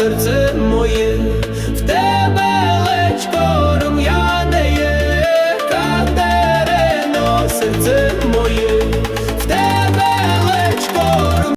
serce moje.